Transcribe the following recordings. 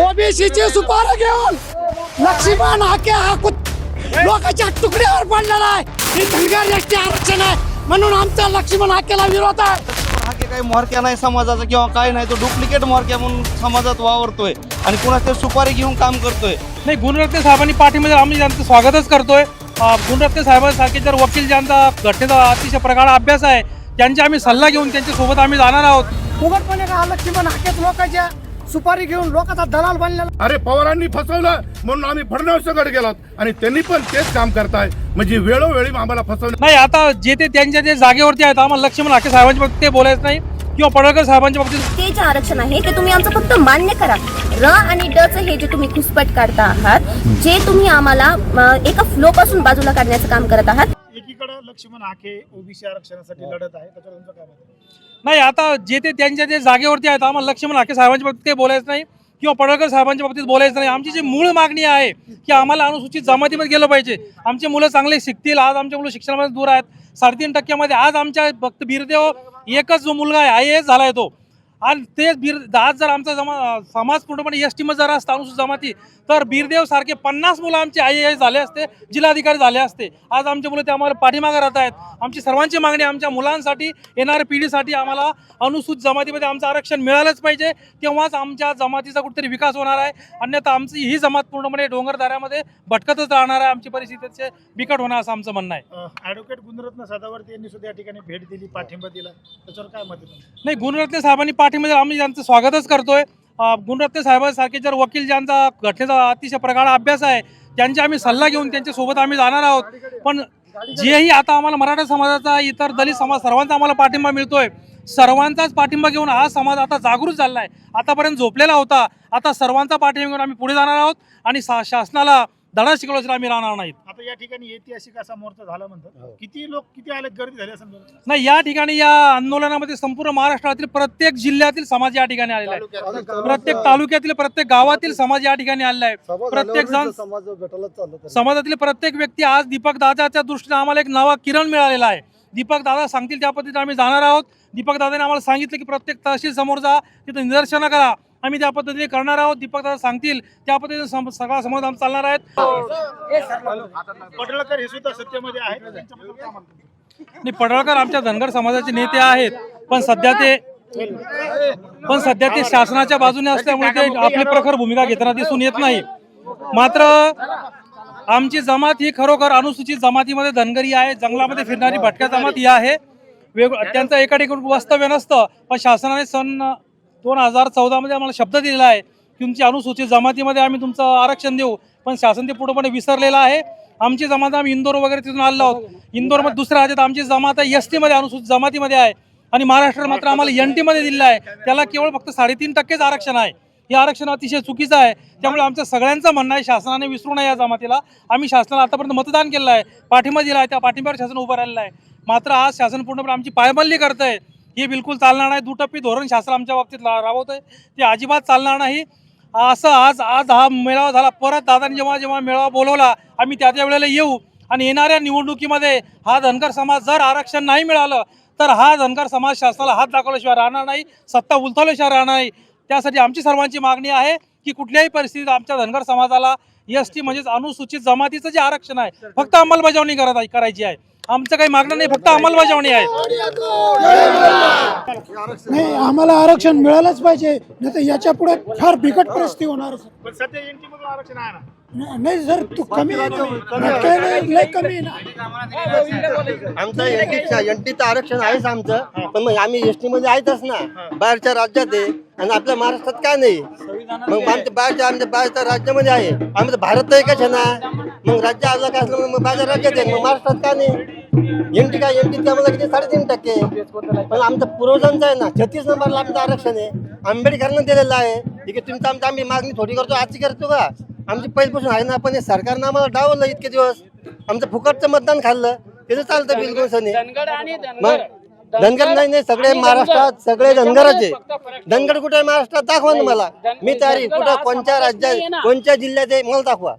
ओबीसीची सुपार घेऊन लक्ष्मण हाके हा कुत लोकांच्या तुकड्यावर पडलेला आहे. ही धनगर एसटी आरक्षण आहे. म्हणून आमचा लक्ष्मण हाकेला विरोध आहे. हा की काही म्होरक्या नाही समाजाचा किंवा काय नाही तो डुप्लिकेट म्होरक्या म्हणून समाजात वावरतोय आणि कुणाच ते सुपारी घेऊन काम करतोय. नाही गुणरत्ने साहेबांनी पाठीमध्ये आम्ही त्यांचं स्वागतच करतोय. अं, गुणरत्ने साहेबांसारखे जर वकील ज्यांचा घटनेचा अतिशय प्रगाढ अभ्यास आहे त्यांचे आम्ही सल्ला घेऊन त्यांच्यासोबत आम्ही जाणार आहोत. उघडपणे का लक्ष्मण हाकेच लोकांच्या सुपारी घेऊन लोकांचा दलाल बनलेला. अरे पवारांनी फसवलं म्हणून आम्ही फडणवीसकडे गेलो आणि त्यांनी पण तेच काम करताय. म्हणजे वेळोवेळी आम्हाला फसवलं. नाही आता जे ते त्यांच्या जे जागेवरती आहेत आम्हाला लक्ष्मण हाके साहेबांच्या बाबतीत ते बोलायचं नाही. किंवा पडळकर साहेबांच्या बाबतीत ते जे आरक्षण आहे ते तुम्ही आमचं फक्त मान्य करा. र आणि ड चं हे जे तुम्ही घुसपट काढता आहात जे तुम्ही आम्हाला अ, एका फ्लो पासून बाजूला काढण्याचं काम करत आहात एकीकडे लक्ष्मण हाके ओबीसी आरक्षणासाठी लढत आहे. त्याच्यावर तुमचं काय मत आहे? नाही आता जे ते त्यांच्या जे जागेवरती आहेत आम्हाला लक्ष्मण हाके साहेबांच्या बाबतीत ते बोलायचं नाही किंवा पडळकर साहेबांच्या बाबतीत बोलायचं नाही. आमची जी मूळ मागणी आहे की आम्हाला अनुसूचित जमातीमध्ये गेलं पाहिजे. आमचे मुलं चांगले शिकतील. आज आमचे मुलं शिक्षणामध्ये दूर आहेत. साडेतीन टक्क्यामध्ये आज आमच्या फक्त बिरदेव एकच जो मुलगा आहे आय एस झाला आहे तो. आणि तेच बीर आज जर आमचा जमा समाज पूर्णपणे एस टीमध्ये जर असता अनुसूचित जमाती तर बीरदेव सारखे पन्नास मुलं आमचे आय एस झाले असते जिल्हाधिकारी झाले असते. आज आमचे मुलं ते आम्हाला पाठीमागे राहत आहेत. आमची सर्वांची मागणी आमच्या मुलांसाठी येणाऱ्या पिढीसाठी आम्हाला अनुसूचित जमातीमध्ये आमचं आरक्षण मिळालंच पाहिजे. तेव्हाच आमच्या जमातीचा कुठेतरी विकास होणार आहे. अन्यथा आमची ही जमात पूर्णपणे डोंगरदाऱ्यामध्ये भटकतच राहणार आहे. आमची परिस्थिती त्याचे बिकट होणार असं आमचं म्हणणं आहे. ॲडव्होकेट गुणरत्न सदावर्ती यांनी सुद्धा या ठिकाणी भेट दिली पाठिंबा दिला. त्याच्यावर काय मत? नाही गुणरत्ने साहेबांनी पाठीमध्ये आम्ही त्यांचं स्वागतच करतोय. गुणरत्न साहेबांसारखे जर वकील ज्यांचा घटनेचा अतिशय प्रगाढ अभ्यास आहे त्यांचे आम्ही सल्ला घेऊन त्यांच्यासोबत आम्ही जाणार आहोत. पण जेही आता आम्हाला मराठा समाजाचा इतर दलित समाज सर्वांचा आम्हाला पाठिंबा मिळतोय. सर्वांचाच पाठिंबा घेऊन हा समाज आता जागृत झाला आहे आतापर्यंत झोपलेला होता. आता सर्वांचा पाठिंबा घेऊन आम्ही पुढे जाणार आहोत आणि शासनाला धडा शिकवल्याशिवाय आम्ही राहणार नाहीत. आता या ठिकाणी ऐतिहासिक असा मोर्चा झाला म्हणतात. किती लोक किती आले गर्दी झाली असं? नाही या ठिकाणी या आंदोलनामध्ये संपूर्ण महाराष्ट्रातील प्रत्येक जिल्ह्यातील समाज या ठिकाणी आलेला आहे. प्रत्येक तालुक्यातील प्रत्येक गावातील समाज या ठिकाणी आलेला आहे. प्रत्येक जण समाजातील प्रत्येक व्यक्ती आज दीपक दादाच्या दृष्टीने आम्हाला एक नवा किरण मिळालेला आहे. दीपक दादा सांगतील त्या पद्धतीने आम्ही जाणार आहोत. दीपक दादाने आम्हाला सांगितलं की प्रत्येक तहसील समोर जा तिथं निदर्शनं करा. आम्ही त्या पद्धतीने करणार आहोत दीपक दादा सांगतील त्या पद्धतीने सगळा समाज आमचा चालणार आहेत. पडळकर हे सुद्धा सत्तेमध्ये आहेत. पडळकर आमच्या धनगर समाजाचे नेते आहेत पण सध्या ते पण सध्या ते शासनाच्या बाजूने असल्यामुळे ते आपली प्रखर भूमिका घेताना दिसून येत नाही. मात्र आमची जमात ही खरोखर अनुसूचित जमातीमध्ये धनगरी आहे जंगलामध्ये फिरणारी भटक्या जमात ही आहे. वेग त्यांचं एका ठिकाणी वास्तव्य नसतं पण शासनाने सन दोन हजार चौदामध्ये आम्हाला शब्द दिलेला आहे. की तुमची अनुसूचित जमातीमध्ये आम्ही तुमचं आरक्षण देऊ. पण शासन ते पूर्णपणे विसरलेलं आहे. आमची जमात आम्ही इंदोर वगैरे तिथून आलो आहोत. इंदोरमध्ये दुसऱ्या राज्यात आमची जमात आहे एस टीमध्ये अनुसूचित जमातीमध्ये आहे. आणि महाराष्ट्रात मात्र आम्हाला एन टीमध्ये दिलेलं आहे. त्याला केवळ फक्त साडेतीन टक्केच आरक्षण आहे. हे आरक्षण अतिशय चुकीचं आहे. त्यामुळे आमचं सगळ्यांचं म्हणणं आहे शासनाने विसरू नये या जमातीला. आम्ही शासनाला आतापर्यंत मतदान केलं आहे. पाठिंबा दिला आहे. त्या पाठिंब्यावर शासन उभं राहिलेलं आहे. मात्र आज शासन पूर्णपणे आमची पायमल्ली करत आहे हे बिलकुल चालणार नाही दुटप्पी धोरण शासन आमच्या बाबतीत राबवत आहे ते अजिबात चालणार नाही. असं आज आज हा मेळावा झाला. परत दादांनी जेव्हा जेव्हा मेळावा बोलवला आम्ही त्या त्या वेळेला येऊ. आणि येणाऱ्या निवडणुकीमध्ये हा धनगर समाज जर आरक्षण नाही मिळालं तर हा धनगर समाज शासनाला हात दाखवल्याशिवाय राहणार नाही. सत्ता उलथवल्याशिवाय राहणार नाही. त्यासाठी आमची सर्वांची मागणी आहे की कुठल्याही परिस्थितीत आमच्या धनगर समाजाला एस टी म्हणजेच अनुसूचित जमातीचं जे आरक्षण आहे फक्त अंमलबजावणी करत आहे करायची आहे. आमचं काही मागणं नाही फक्त अंमलबजावणी आहे. नाही आम्हाला आरक्षण मिळालंच पाहिजे नाही तर याच्यापुढे फार बिकट परिस्थिती होणार पण सध्या एनटी मधून आरक्षण आहे ना? नाही नाही सर तू कमी लय कमी आहे ना. आमचं एनटीचं एनटीचं आरक्षण आहेच आमचं पण मग आम्ही एसटी मध्ये आहेतच ना. बाहेरच्या राज्यात आहे आणि आपल्या महाराष्ट्रात का नाही. मग आमच्या बाहेरच्या आमच्या बाहेरच्या राज्यामध्ये आहे. आम्ही तर भारत तर एकच आहे ना. मग राज्य अलग असलं मग बाहेरच्या राज्यात आहे मग महाराष्ट्रात का नाही? एनटी काय एनटी आम्हाला किती साडेतीन टक्के. पण आमचं पूर्वजांचं आहे ना छत्तीस नंबरला आमचं आरक्षण आहे. आंबेडकरनं दिलेलं आहे. आहे तुमचं आमचं आम्ही मागणी थोडी करतो आजची करतो का? आमची पहिल्यापासून आहे ना पण हे सरकारनं आम्हाला डावलं इतके दिवस. आमचं फुकटचं मतदान खाल्लं. त्याचं चालतं बिलकुल सनी? मग धनगर नाही नाही सगळे महाराष्ट्रात सगळे धनगरच आहे. धनगर कुठे आहे? महाराष्ट्रात दाखवा ना मला. मी तयारी कुठं कोणत्या राज्यात कोणत्या जिल्ह्यात आहे मला दाखवा.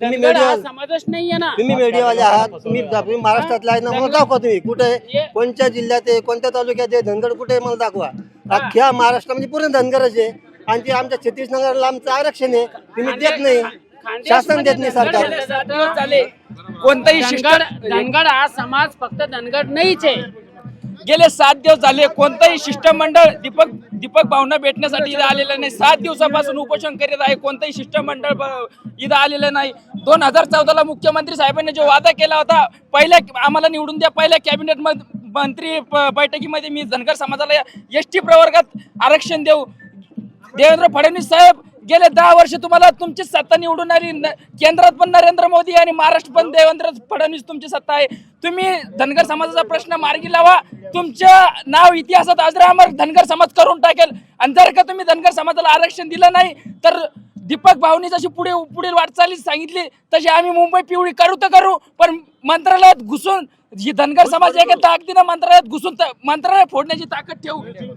तुम्ही मीडिया समाजच नाहीये ना. तुम्ही मीडियावाले आहात तुम्ही तुम्ही महाराष्ट्रातले आहे ना मला दाखवा तुम्ही. कुठे? आहे कोणत्या जिल्ह्यात आहे कोणत्या तालुक्यात आहे धनगर कुठे आहे मला दाखवा. अख्ख्या महाराष्ट्रामध्ये पूर्ण धनगरच आहे. आणि ते आमच्या छत्तीस नगरला आमचं आरक्षण आहे तुम्ही देत नाही. शासन देत नाही सरकार. झाले कोणताही धनगड धनगड हा समाज फक्त धनगड नाहीच आहे. गेले सात दिवस झाले कोणतंही शिष्टमंडळ दीपक दीपक भावना भेटण्यासाठी इथं आलेलं नाही. सात दिवसापासून उपोषण करीत आहे कोणतंही शिष्टमंडळ ब- इथं आलेलं नाही. दोन हजार चौदाला मुख्यमंत्री साहेबांनी जो वादा केला होता पहिल्या आम्हाला निवडून द्या पहिल्या कॅबिनेट मंत्री बैठकीमध्ये मी धनगर समाजाला एस टी प्रवर्गात आरक्षण देऊ. देवेंद्र फडणवीस साहेब गेले दहा वर्ष तुम्हाला तुमची सत्ता निवडून आली केंद्रात पण नरेंद्र मोदी आणि महाराष्ट्र पण देवेंद्र फडणवीस तुमची सत्ता आहे. तुम्ही धनगर समाजाचा प्रश्न मार्गी लावा. तुमचं नाव इतिहासात आज धनगर समाज करून टाकेल. आणि जर का तुम्ही धनगर समाजाला आरक्षण दिलं नाही तर दीपक भाऊनी जशी पुढे पुढील वाटचाली सांगितली तशी आम्ही मुंबई पिवळी करू तर करू पण मंत्रालयात घुसून धनगर समाज एका ताकदीनं मंत्रालयात घुसून मंत्रालय फोडण्याची ताकद ठेवू.